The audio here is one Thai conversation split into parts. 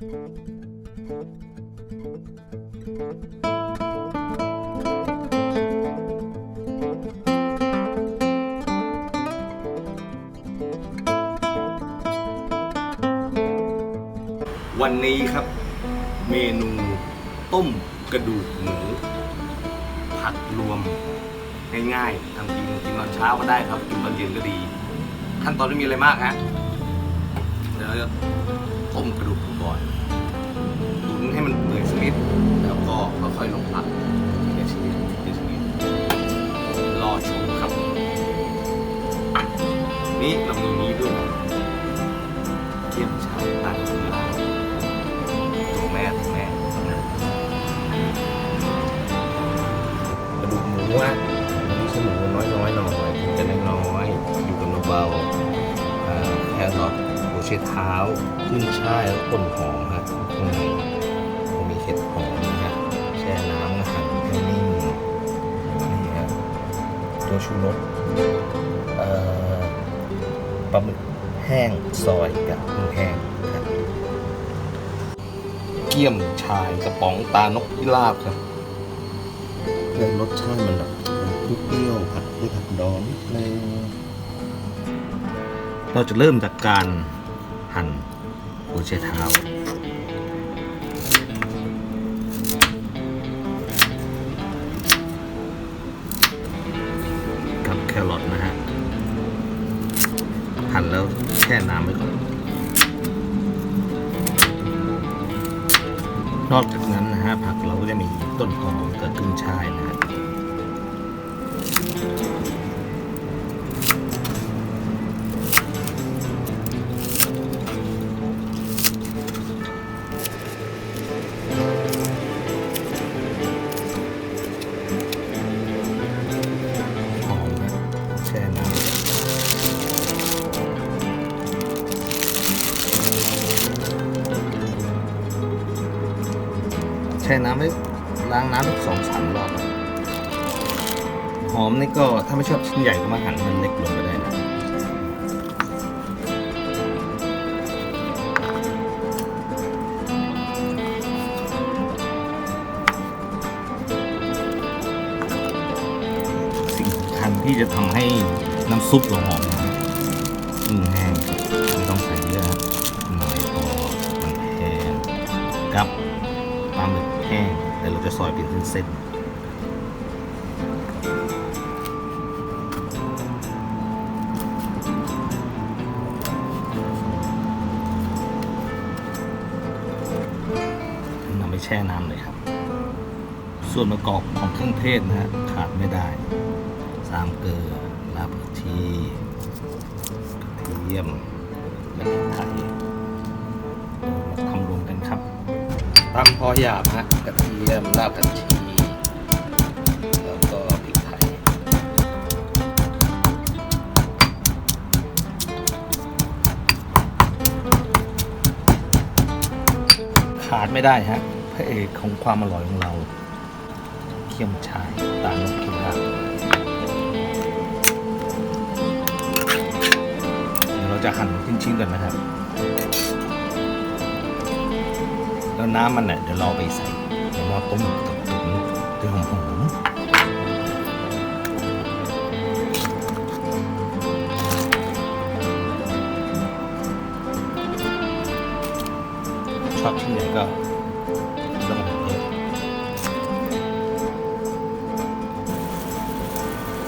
วันนี้ครับ เมนูต้มกระดูกหมูผัดรวมง่ายๆทำกินกินตอนเช้าก็ได้ครับ กินตอนเย็นก็ดี ขั้นตอนไม่มีอะไรมากฮะเดี๋ยว ต้มกระดูกก่อน ตุ๋นให้มันเปื่อยสนิดแล้วก็ค่อยๆลงผัก ชดเท้าขึ้นช่ายแล้วต้นหอมฮะข้างในก็มีเห็ดหอมนะฮะแช่น้ำหั่นให้นิ่มนี่ฮะตัวชูรสปลาหมึกแห้งซอยกับกุ้งแห้งเกี๊ยมชายกระป๋องตานกพิราบครับเรื่องรสชาติมันแบบเปรี้ยวผัดด้วยผักดองนิดนึงเราจะเริ่มจากการ หั่นหัวไชเท้ากับแครอทนะฮะ หั่นแล้วแช่น้ำไว้ก่อนนอกจากนั้นนะฮะผักเราก็จะมีต้นหอมกับขึ้นช่ายนะฮะ ช่น้ำไว้ล้างน้ำสักสองสามรอบหอมนี่ก็ถ้าไม่ชอบชิ้นใหญ่ก็มาหั่นมันเล็กลงก็ได้นะสิ่งสำคัญที่จะทำให้น้ำซุปเราหอมนะอึ่งแห้งไม่ต้องใส่เยอะครับหน่อยพอมันแห้งกับ แห้งแต่เราจะซอยเป็นเส้นๆนำไปแช่น้ำเลยครับ ส่วนประกอบของเครื่องเทศนะฮะขาดไม่ได้ สามเกลือรากผักชีกระเทียมและพริกไทย ตำพอหยาบฮะกระเทียมรากผักชีแล้วก็พริกไทยขาดไม่ได้ฮะพระเอกของความอร่อยของเราเขี้ยมชายตาลนกพิราบเดี๋ยวเราจะหั่นชิ้นๆกันนะครับ แล้วน้ำมันเนี่ยเดี๋ยวเราเอไปใส่ในหม้อต้มกับตุ๋นด้วยหอมๆชอบชิ้นใหญ่ก็ต้องหั่นเยอะ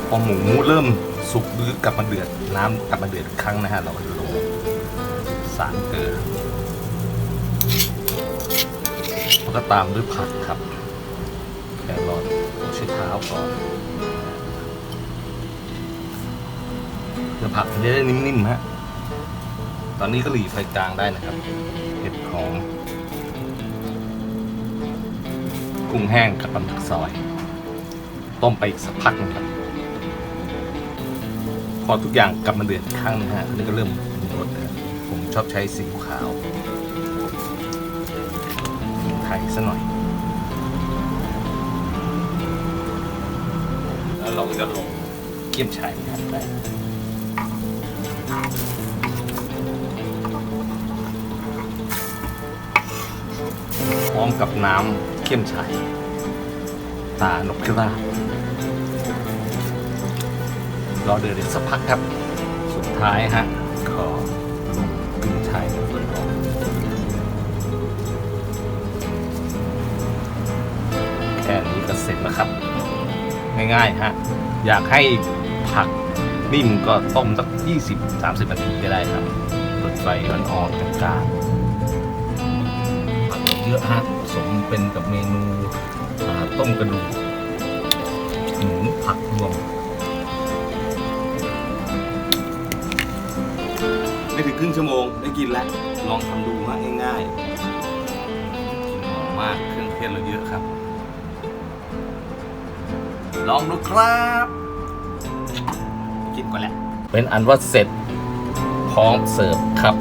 พอหมูเริ่มสุกหรือกลับมาเดือดน้ำกลับมาเดือดครั้งนะฮะเราก็จะลงสารเกลือ แล้วก็ตามด้วยผักครับแครอทใช้เท้าก่อนเดี๋ยวผักจะได้นิ่มๆฮะตอนนี้ก็หลีไฟกลางได้นะครับเห็ดหอมกุ้งแห้งกับปลาหมึกซอย ต้มไปอีกสักพักนึงครับพอทุกอย่างกลับมาเดือดอีกครั้งนะฮะอันนี้ก็เริ่มปรุงรสนะผมชอบใช้ซีอิ๊วขาว ซะหน่อย แล้วเราก็จะลงเกี๊ยมชายนะครับได้ร้อมกับน้ำเข้มชัยตานกพิราบรอเดือดสักพักครับ สุดท้ายฮะ ขอลงขึ้นชัย ง่ายๆฮะอยากให้ผักนิ่มก็ต้มสัก 20-30 นาทีก็ได้ครับเปิดไฟอ่อนๆกลางๆผักเยอะฮะผสมเป็นกับเมนูอ่าต้มกระดูกหมูผักรวมไม่ถึงครึ่งชั่วโมงได้กินแล้ว ลองทำดูฮะง่ายๆกินหอมมากเครื่องเทศเราเยอะครับ ลองดูครับกินก่อนแหละเป็นอันว่าเสร็จพร้อมเสิร์ฟครับ